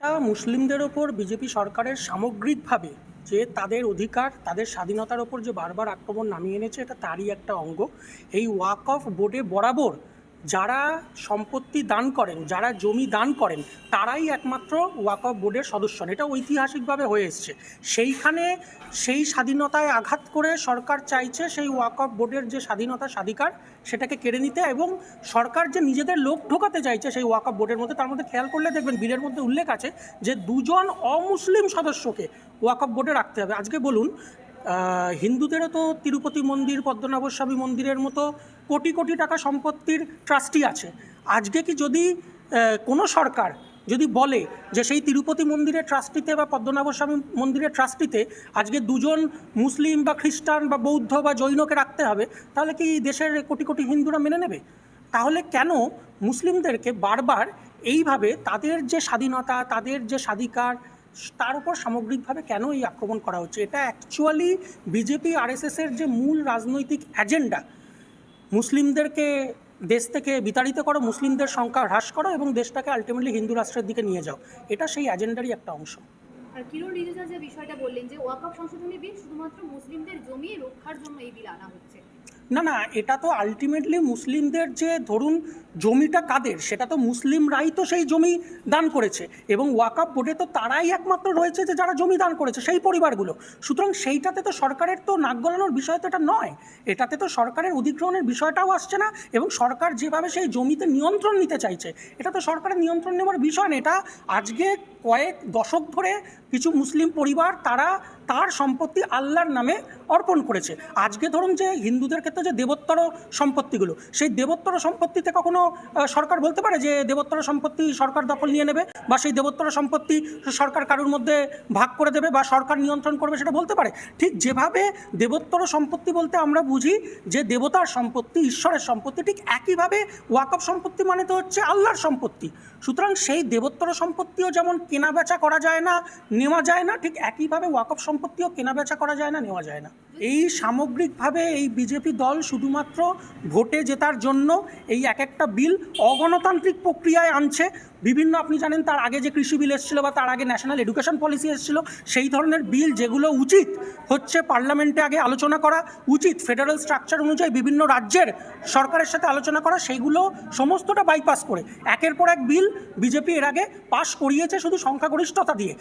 তা মুসলিমদের ওপর বিজেপি সরকারের সামগ্রিকভাবে যে তাদের অধিকার, তাদের স্বাধীনতার ওপর যে বারবার আক্রমণ নামিয়ে এনেছে, এটা তারই একটা অঙ্গ। এই ওয়াক অফ বোর্ডে বরাবর যারা সম্পত্তি দান করেন, যারা জমি দান করেন, তারাই একমাত্র ওয়াক অফ বোর্ডের সদস্য। এটা ঐতিহাসিকভাবে হয়ে এসছে সেইখানে সেই স্বাধীনতায় আঘাত করে সরকার চাইছে সেই ওয়াক অফ বোর্ডের যে স্বাধীনতা স্বাধিকার, সেটাকে কেড়ে নিতে এবং সরকার যে নিজেদের লোক ঢোকাতে চাইছে সেই ওয়াক অফ বোর্ডের মধ্যে, তার মধ্যে খেয়াল করলে দেখবেন বিলের মধ্যে উল্লেখ আছে যে দুজন অমুসলিম সদস্যকে ওয়াক অফ বোর্ডে রাখতে হবে আজকে বলুন হিন্দুদেরও তো তিরুপতি মন্দির, পদ্মনাভস্বামী মন্দিরের মতো কোটি কোটি টাকা সম্পত্তির ট্রাস্টি আছে। আজকে কি যদি কোনো সরকার যদি বলে যে সেই তিরুপতি মন্দিরের ট্রাস্টিতে বা পদ্মনাভস্বামী মন্দিরের ট্রাস্টিতে আজকে দুজন মুসলিম বা খ্রিস্টান বা বৌদ্ধ বা জৈনকে রাখতে হবে, তাহলে কি দেশের কোটি কোটি হিন্দুরা মেনে নেবে? তাহলে কেন মুসলিমদেরকে বারবার এইভাবে তাদের যে স্বাধীনতা, তাদের যে স্বাধিকার তার উপর সামগ্রিকভাবে কেন এই আক্রমণ করা হচ্ছে? এটা অ্যাকচুয়ালি বিজেপি আরএসএসের যে মূল রাজনৈতিক এজেন্ডা মুসলিমদেরকে, দেশ থেকে বিতাড়িত করো, মুসলিমদের সংখ্যা হ্রাস করো এবং দেশটাকে আলটিমেটলি হিন্দু রাষ্ট্রের দিকে নিয়ে যাও। এটা সেই এজেন্ডারই একটা অংশ। আর কিরণ রিজিজা যে বিষয়টা বললেন যে ওয়াকফ সংশোধনী বিল শুধুমাত্র মুসলিমদের জমি রক্ষার জন্য এই বিল আনা হচ্ছে। না না, এটা তো আলটিমেটলি মুসলিমদের যে ধরুন জমিটা কাদের, সেটা তো মুসলিমরাই তো সেই জমি দান করেছে। এবং ওয়াকাপ বোর্ডে তো তারাই একমাত্র রয়েছে যে যারা জমি দান করেছে, সেই পরিবারগুলো। সুতরাং সেইটাতে তো সরকারের তো নাক গলানোর বিষয় তো এটা নয়। এটাতে তো সরকারের অধিগ্রহণের বিষয়টাও আসছে না এবং সরকার যেভাবে সেই জমিতে নিয়ন্ত্রণ নিতে চাইছে, এটা তো সরকারের নিয়ন্ত্রণ নেওয়ার বিষয় না। এটা আজকে কয়েক দশক ধরে কিছু মুসলিম পরিবার তারা তার সম্পত্তি আল্লাহর নামে অর্পণ করেছে। আজকে ধরুন যে হিন্দুদের ক্ষেত্রে যে দেবোত্তর সম্পত্তিগুলো, সেই দেবোত্তর সম্পত্তিতে কখনো সরকার বলতে পারে যে দেবোত্তর সম্পত্তি সরকার দখল নিয়ে নেবে বা সেই দেবোত্তর সম্পত্তি সরকার কারুর মধ্যে ভাগ করে দেবে বা সরকার নিয়ন্ত্রণ করবে সেটা বলতে পারে। ঠিক যেভাবে দেবোত্তর সম্পত্তি বলতে আমরা বুঝি যে দেবতার সম্পত্তি, ঈশ্বরের সম্পত্তি, ঠিক একইভাবে ওয়াকফ সম্পত্তি মানে তো হচ্ছে আল্লাহর সম্পত্তি। সুতরাং সেই দেবোত্তর সম্পত্তিও যেমন কেনা বেচা করা যায় না নেওয়া যায় না, ঠিক একইভাবে ওয়াকফ সম্পত্তিও কেনা বেচা করা যায় না, নেওয়া যায় না। এই সামগ্রিকভাবে এই বিজেপি দল শুধুমাত্র ভোটে জেতার জন্য এই এক একটা বিল অগণতান্ত্রিক প্রক্রিয়ায় আনছে। বিভিন্ন আপনি জানেন তার আগে যে কৃষি বিল এসেছিল বা তার আগে ন্যাশনাল এডুকেশন পলিসি এসেছিল, সেই ধরনের বিল যেগুলো উচিত হচ্ছে পার্লামেন্টে আগে আলোচনা করা, উচিত ফেডারেল স্ট্রাকচার অনুযায়ী বিভিন্ন রাজ্যের সরকারের সাথে আলোচনা করা, সেইগুলো সমস্তটা বাইপাস করে। একের পর এক বিল বিজেপি এর আগে পাশ করিয়েছে শুধু সংখ্যাগরিষ্ঠতা দিয়ে।